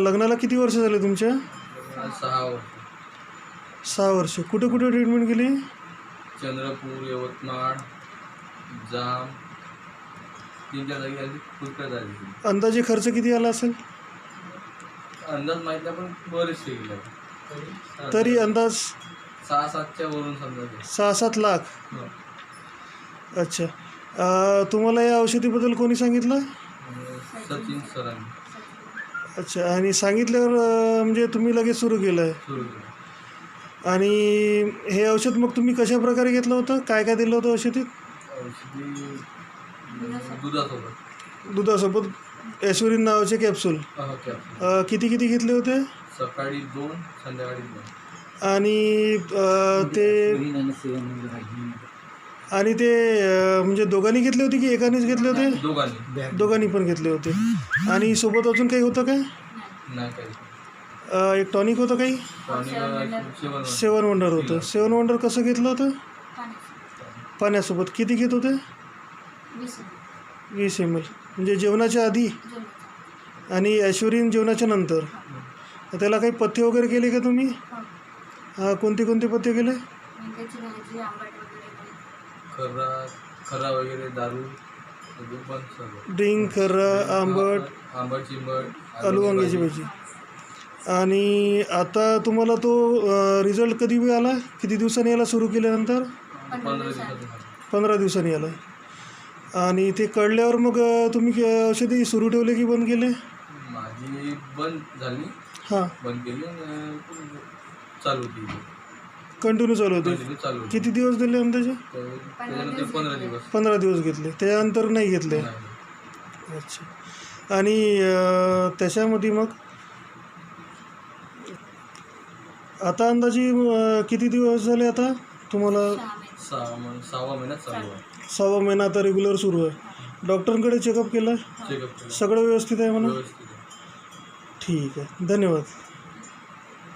लग्नाला किती वर्ष झाले तुमच्या? सहा वर्ष. सहा वर्ष. कुठे कुठे ट्रीटमेंट केली? चंद्रपूर यवतमाळ जाम. तीन चार जागी आली पुष्कळ झाली. अंदाजे खर्च किती आला असेल? अंदाज माहीत नाही पण बरेचसे गेले. तरी अंदाज? सहा सातच्या वरून समजा ते. सहा सात लाख? हो. अच्छा. अ, तुम्हाला या औषधीबद्दल कोणी सांगितलं? सचिन सरांनी. अच्छा आणि सांगितल्यावर म्हणजे तुम्ही लगेच सुरू केलं आहे आणि हे औषध मग तुम्ही कशा प्रकारे घेतलं होतं? काय काय दिलं होतं औषधीत दुधासोबत. दुधासोबत. नावाचे कॅप्सूल हो. अ, किती किती घेतले होते? सकाळी दोन संध्याकाळी दोन. आणि अ, ते आणि ते म्हणजे दोघांनी घेतले होते की एकानेच घेतले होते? दोघांनी. दोघांनी पण घेतले होते. आणि सोबत अजून काही होतं काय? नाही काही. अ, एक टॉनिक होतं काही? टॉनिक सेवन सेवन वंडर होतं. सेवन. वंडर कसं घेतलं होतं? पाण्यासोबत. किती घेत होते? वीस एम एल. म्हणजे जेवणाच्या आधी? आणि ॲश्वरीन जेवणाच्या नंतर? त्याला काही पथ्य वगैरे केले का तुम्ही? हा. कोणते कोणते पथ्य केले. खरा खरा वगैरे दारू अजून पण सर्व. ड्रिंक खर्रा आंबट आंबट चिंबट आलू वांग्याची भाजी. आणि आता तुम्हाला तो रिझल्ट कधी आला किती दिवसांनी याला सुरू केल्यानंतर? पंधरा दिवसात पंधरा दिवसांनी आला आणि ते कळल्यावर मग तुम्ही अ, औषधी सुरू ठेवले की बंद केले? माझी बंद झाली. हां. बंद केली आणि चालू केली. कंटिन्यू चालू होते. कंटिन्यू चालू होती. किती दिवस दिले अंदाजे? त्याच्यानंतर पंधरा दिवस. पंधरा दिवस घेतले. त्यानंतर नाही घेतले? नाही. अच्छा. आणि अ, त्याच्यामध्ये मग? आता अंदाजे अ, किती दिवस झाले आता? तुम्हाला? सहा महिने सहावा महिन्यात चालू आहे. सहावा महिना आता रेग्युलर सुरू आहे. डॉक्टरांकडे चेकअप केलं? चेकअप सगळं व्यवस्थित आहे म्हणा? व्यवस्थित आहे. ठीक आहे. धन्यवाद.